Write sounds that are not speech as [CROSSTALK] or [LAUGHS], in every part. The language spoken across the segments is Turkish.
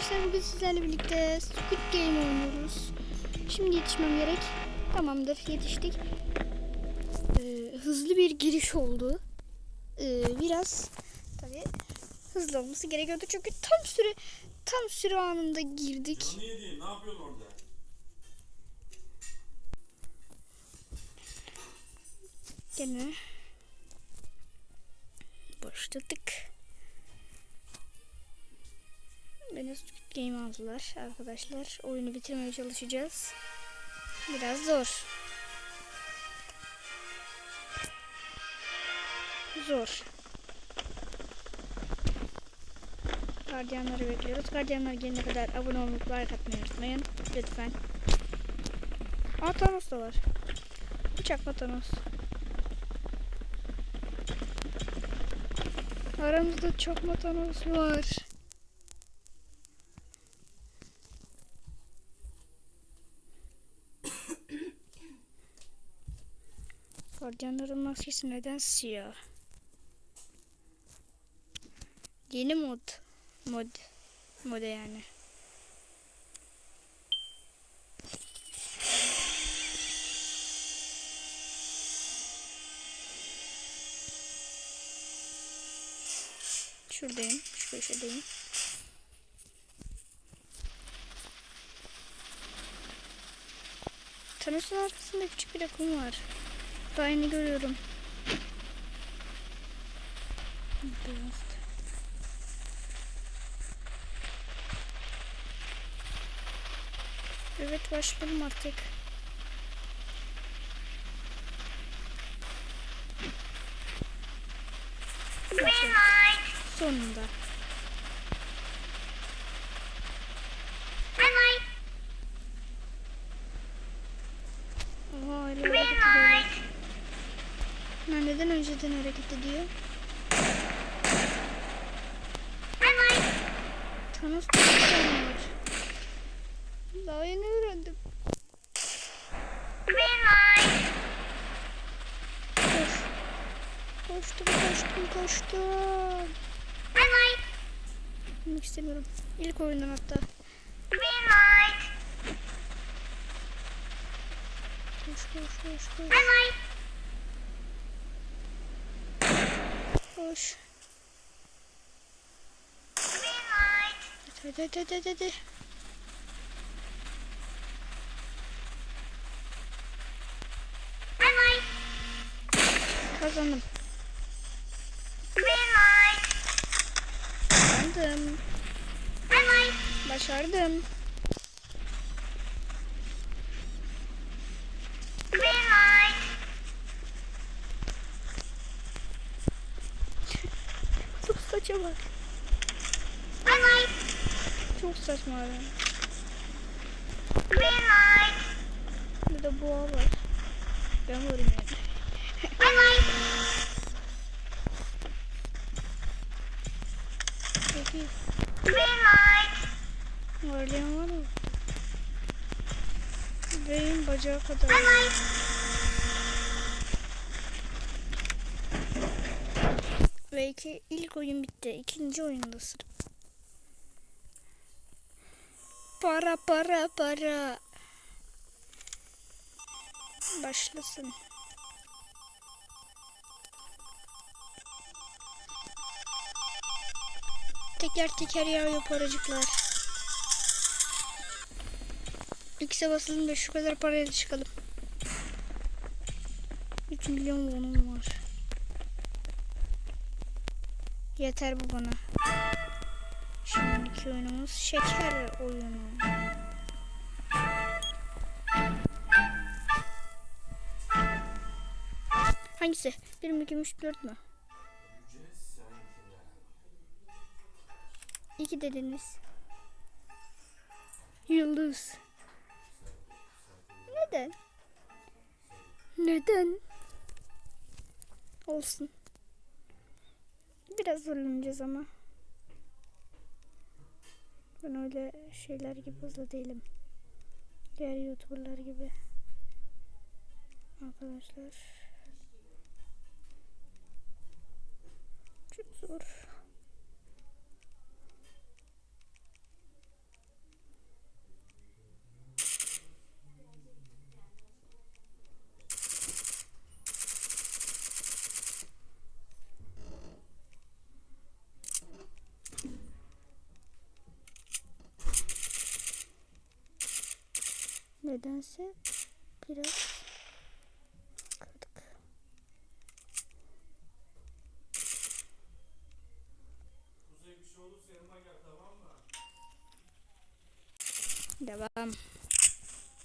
arkadaşlar bugün sizlerle birlikte Squid Game oynuyoruz. Şimdi yetişmem gerek. Tamamdır yetiştik. Ee, hızlı bir giriş oldu. Ee, biraz tabi hızlı olması gerekiyordu çünkü tam süre tam süre anında girdik. Canını yediğin ne yapıyorsun orada? Gene başladık. Beni Squid Game aldılar arkadaşlar. Oyunu bitirmeye çalışacağız. Biraz zor. Zor. Gardiyanları bekliyoruz. Gardiyanlar gelene kadar abone olmayı, like atmayı unutmayın. Lütfen. Aa Thanos da var. Bıçakla Thanos. Aramızda çok Thanos var? Gardiyanların maskesi neden siyah? Yeni mod. Mod. Moda yani. Şuradayım. Şu köşedeyim. Thanos'un arkasında küçük bir akım var. Daha yeni görüyorum. Beyaz. Evet başladım artık. Sonunda. Oha öyle hareket ediyorlar. Bunlar önceden hareket ediyor? Thanos da bir tane var. Daha yeni öğrendim. Koş. Koştum koştum koştum. Bilmek istemiyorum. İlk oyundan hatta. Koş koş koş koş. Koş. Hadi hadi hadi hadi hadi. Kazandım. Kazandım. Başardım. Saçma bak. Çok saçma abi. Bir de boğa var. Ben varım yani. Peki. Varlayan var mı? Benim bacağı kadar. Ve iki, ilk oyun bitti. İkinci oyundasın. Para para para. Başlasın. Teker teker yağıyor paracıklar. X'e basalım da şu kadar parayla çıkalım. 3 milyon wonum var. Yeter bu bana. Şimdiki oyunumuz şeker oyunu. Hangisi? 1 mi 2 mi 3 4 mü? İki dediniz. Yıldız. Neden? Neden? Olsun. Biraz zorlanacağız ama. Ben öyle şeyler gibi hızlı değilim. Diğer youtuberlar gibi. Arkadaşlar. Çok zor. Nedense biraz kırdık. Devam.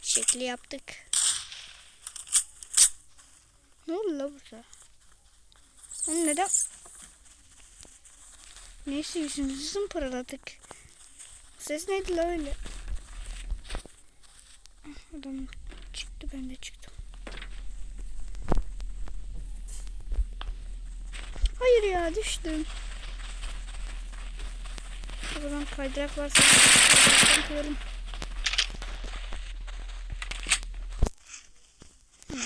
Şekli yaptık. Ne oldu la burada? Oğlum neden? Neyse yüzümüzü zımparaladık. Ses neydi la öyle? Adam çıktı ben de çıktım. Hayır ya düştüm. O zaman kaydırak varsa kaydıraktan koyalım.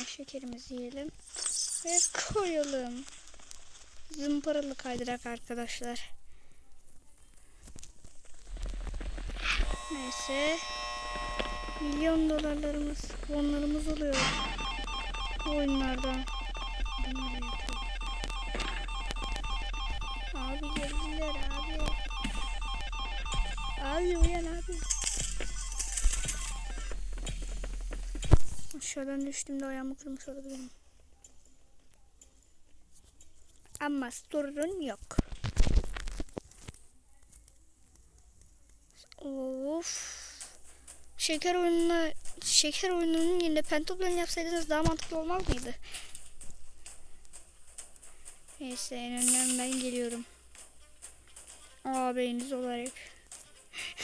Şekerimizi yiyelim. Ve koyalım. Zımparalı kaydırak arkadaşlar. Neyse. Milyon dolarlarımız, bonlarımız oluyor. Bu yapıyor. Abi geldiler abi. Abi uyan abi. Aşağıdan düştüğümde ayağımı kırmış olabilirim. Ama sorun yok. Of. Şeker oyununa şeker oyununun yerine pentoplan yapsaydınız daha mantıklı olmaz mıydı? Neyse en önden ben geliyorum. Ağabeyiniz olarak.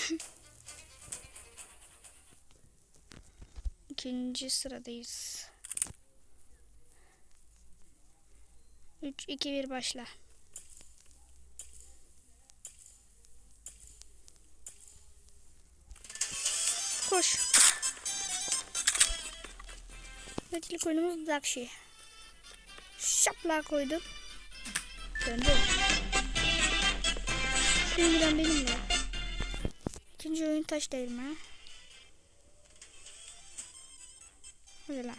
[LAUGHS] İkinci sıradayız. 3, 2, 1 başla. Öteki oyunumuz Dakşi. Şapla koydum. Döndü. Şimdiden benimle. İkinci oyun taş değirme. Hadi lan.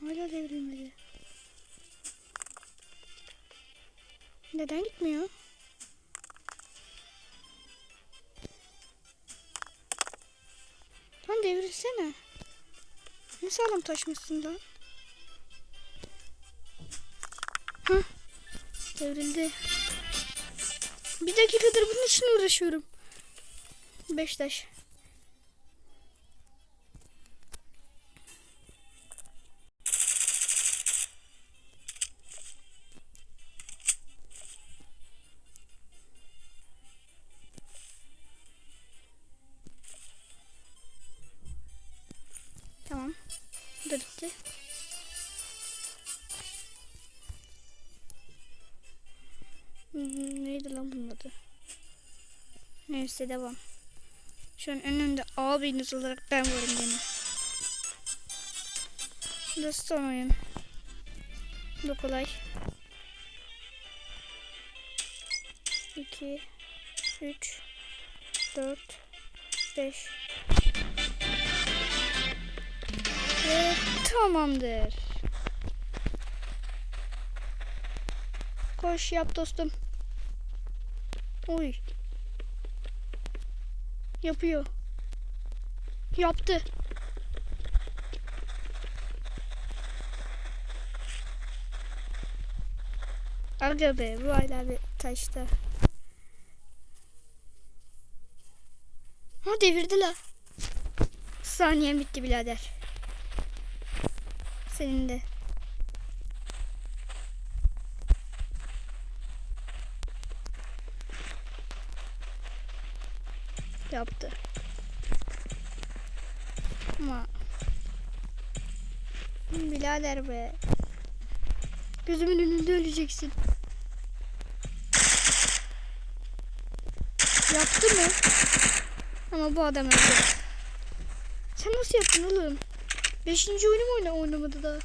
Hala devrilmedi. Neden gitmiyor? Devrilsene. Ne sağlam taşmışsın lan. Hah. Devrildi. Bir dakikadır bunun için uğraşıyorum. Beş taş. Neydi lan bunun? Neyse devam. Şu an önümde abiniz olarak ben varım gene. Bu da son oyun. Bu kolay. 2 3 4 5 Ve tamamdır. Koş yap dostum. Uy. Yapıyor. Yaptı. Aga be bu hala bir taşta. Ha devirdi la. Saniyen bitti birader. Senin de. Yaptı. Ama birader be. Gözümün önünde öleceksin. Yaptı mı? Ama bu adam öldü. Sen nasıl yaptın oğlum? Beşinci oyunu mu oyna oynamadı daha?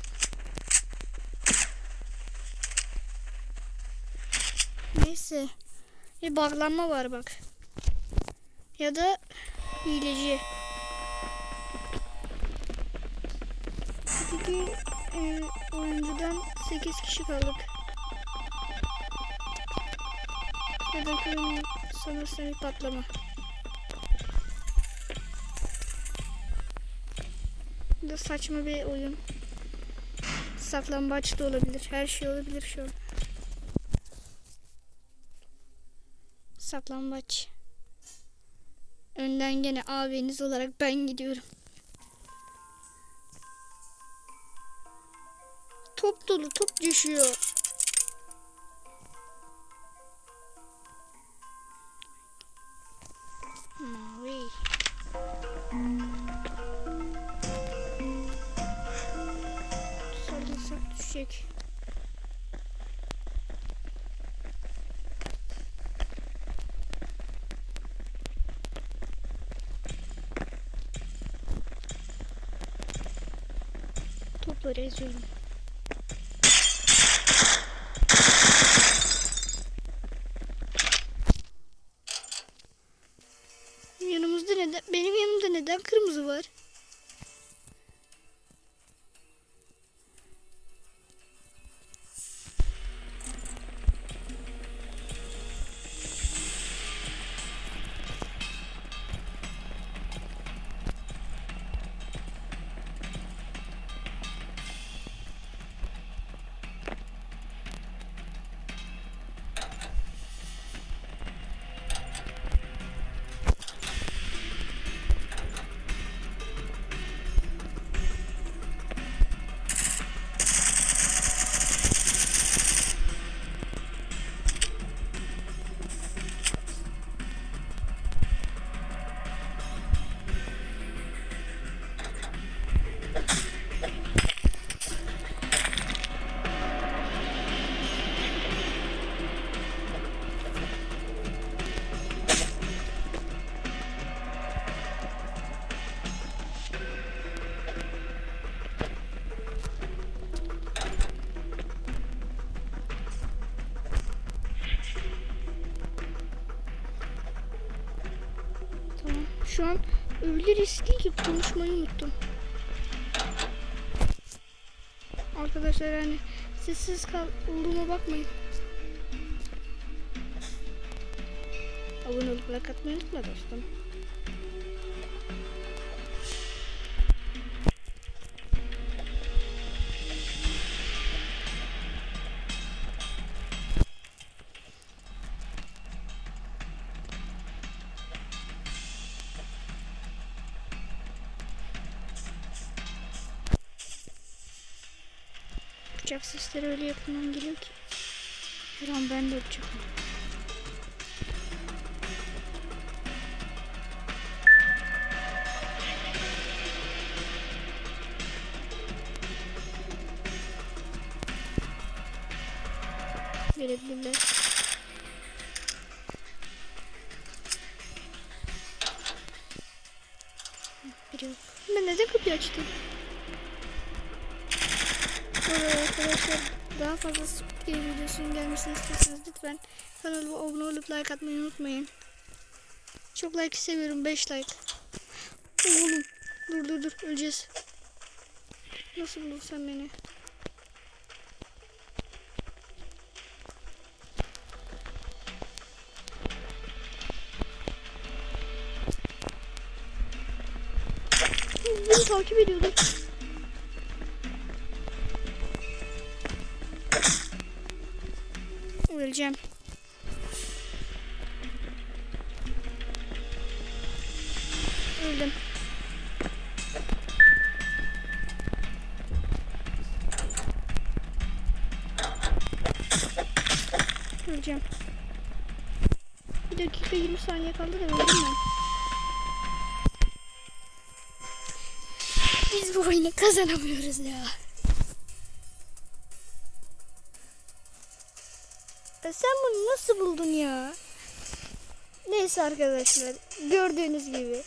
Neyse. Bir bağlanma var bak. Ya da hileci. İki e, oyuncudan 8 kişi kaldık. Neden kırmızı sanırsam bir patlama. Bu da saçma bir oyun. Saklambaç da olabilir. Her şey olabilir şu an. Saklambaç. Önden gene abiniz olarak ben gidiyorum. Top dolu top düşüyor. Mavi. Saldırsak düşecek. Eziyorum. Yanımızda neden, benim yanımda neden kırmızı var? Şu an öyle riskli ki konuşmayı unuttum. Arkadaşlar hani sessiz kal olduğuma bakmayın. Abone olup like atmayı unutma dostum. Bıçak sesleri öyle yakından geliyor ki. Her an ben de bıçak. Verebilirler. Biri yok. Ben neden kapıyı açtım? Evet arkadaşlar daha fazla Squid Game videosunun gelmesini istiyorsanız lütfen kanalıma abone olup like atmayı unutmayın. Çok like seviyorum 5 like. Oğlum dur dur dur öleceğiz. Nasıl buldun sen beni? Beni takip ediyordum. Öleceğim. Öldüm. Öleceğim. Bir dakika 20 saniye kaldı da öldüm ben. Biz bu oyunu kazanamıyoruz ya. E sen bunu nasıl buldun ya? Neyse arkadaşlar gördüğünüz gibi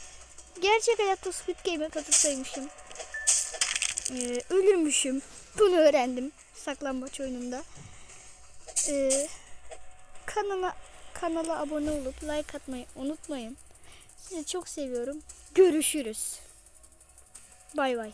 gerçek hayatta Squid Game'e katılsaymışım. Ee, ölürmüşüm. Bunu öğrendim saklambaç oyununda. Ee, kanala kanala abone olup like atmayı unutmayın. Sizi çok seviyorum. Görüşürüz. Bay bay.